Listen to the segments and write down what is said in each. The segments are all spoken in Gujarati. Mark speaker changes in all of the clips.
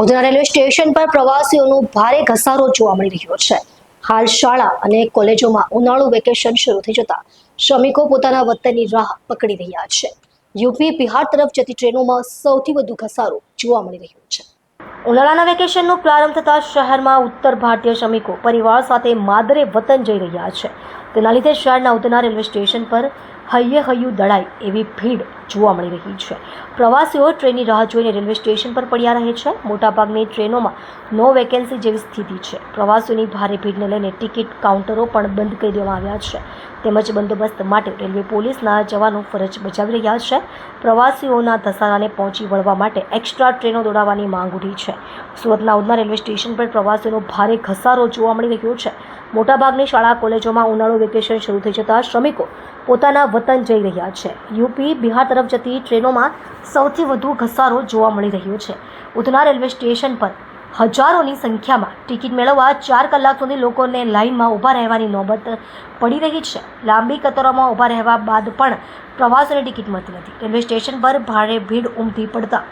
Speaker 1: ઉધના રેલવે સ્ટેશન પર પ્રવાસીઓનો ભારે ઘસારો જોવા મળી રહ્યો છે. હાલ શાળા અને કોલેજોમાં ઉનાળુ વેકેશન શરૂ થઈ જતા શ્રમિકો પોતાના વતનની રાહ પકડી રહ્યા છે. યુપી બિહાર તરફ જતી ટ્રેનોમાં સૌથી વધુ ઘસારો જોવા મળી રહ્યો છે. ઉનાળાના વેકેશનનો પ્રારંભ થતાં શહેરમાં ઉત્તર ભારતીય શ્રમિકો પરિવાર સાથે માદરે વતન જઈ રહ્યા છે. તેના લીધે શહેરના ઉધના રેલવે સ્ટેશન પર હૈયે હૈયું દળાય એવી ભીડ જોવા મળી રહી છે. પ્રવાસીઓ ટ્રેનની રાહ જોઈને રેલવે સ્ટેશન પર પડ્યા રહે છે. મોટાભાગની ટ્રેનોમાં નો વેકેન્સી જેવી સ્થિતિ છે. પ્રવાસીઓની ભારે ભીડને લઈને ટિકિટ કાઉન્ટરો પણ બંધ કરી દેવામાં આવ્યા છે. તેમજ બંદોબસ્ત માટે રેલવે પોલીસના જવાનો ફરજ બજાવી રહ્યા છે. પ્રવાસીઓના ધસારાને પહોંચી વળવા માટે એક્સ્ટ્રા ટ્રેનો દોડાવવાની માંગ ઉઠી છે. સુરતના ઉધના રેલવે સ્ટેશન પર પ્રવાસીઓનો ભારે ઘસારો જોવા મળી રહ્યો છે. મોટાભાગની શાળા કોલેજોમાં ઉનાળુ વેકેશન શરૂ થઈ જતાં શ્રમિકો પોતાના વતન જઈ રહ્યા છે. યુપી, બિહાર તરફ જતી ટ્રેનોમાં સૌથી વધુ ઘસારો જોવા મળી રહ્યો છે. ઉધના રેલવે સ્ટેશન પર હજારોની સંખ્યામાં ટિકિટ મેળવવા ચાર કલાક સુધી લોકોને લાઇનમાં ઊભા રહેવાની નોબત પડી રહી છે. લાંબી કતારોમાં ઊભા રહેવા બાદ પણ પ્રવાસીઓને ટિકિટ મળતી નથી. રેલવે સ્ટેશન પર ભારે ભીડ ઉમટી પડતા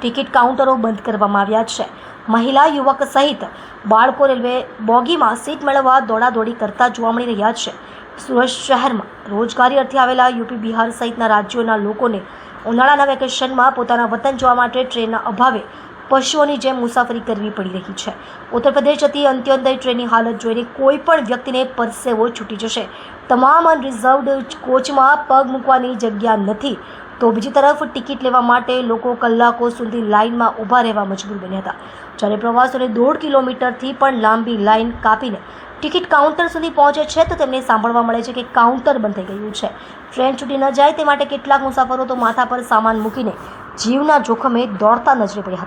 Speaker 1: ટિકિટ કાઉન્ટરો બંધ કરવામાં આવ્યા છે. મહિલા, યુવક સહિત બાળકો રેલવે બોગીમાં સીટ મેળવવા દોડાદોડી કરતા જોવા મળી રહ્યા છે. સુરત શહેરમાં રોજગારી અર્થે આવેલા યુપી, બિહાર સહિતના રાજ્યોના લોકોને ઉનાળાના વેકેશનમાં પોતાના વતન જવા માટે ટ્રેનના અભાવે પશુઓની જેમ મુસાફરી કરવી પડી રહી છે. ઉત્તર પ્રદેશ જતી અંત્યોદય ટ્રેનની હાલત જોઈને કોઈ પણ વ્યક્તિને પરસેવો છૂટી જશે. તમામ અનરિઝર્વડ કોચમાં પગ મૂકવાની જગ્યા નથી. તો બીજી તરફ ટિકિટ લેવા માટે લોકો કલાકો સુધી લાઇનમાં ઊભા રહેવા મજબૂર બન્યા હતા. જ્યારે પ્રવાસીઓને દોઢ કિલોમીટરથી પણ લાંબી લાઇન કાપીને ટિકિટ કાઉન્ટર સુધી પહોંચે છે, તો તેમને સાંભળવા મળે છે કે કાઉન્ટર બંધ થઈ ગયું છે. ટ્રેન છૂટી ન જાય તે માટે કેટલાક મુસાફરો તો માથા પર સામાન મૂકીને જીવના જોખમે દોડતા નજરે પડ્યા હતા.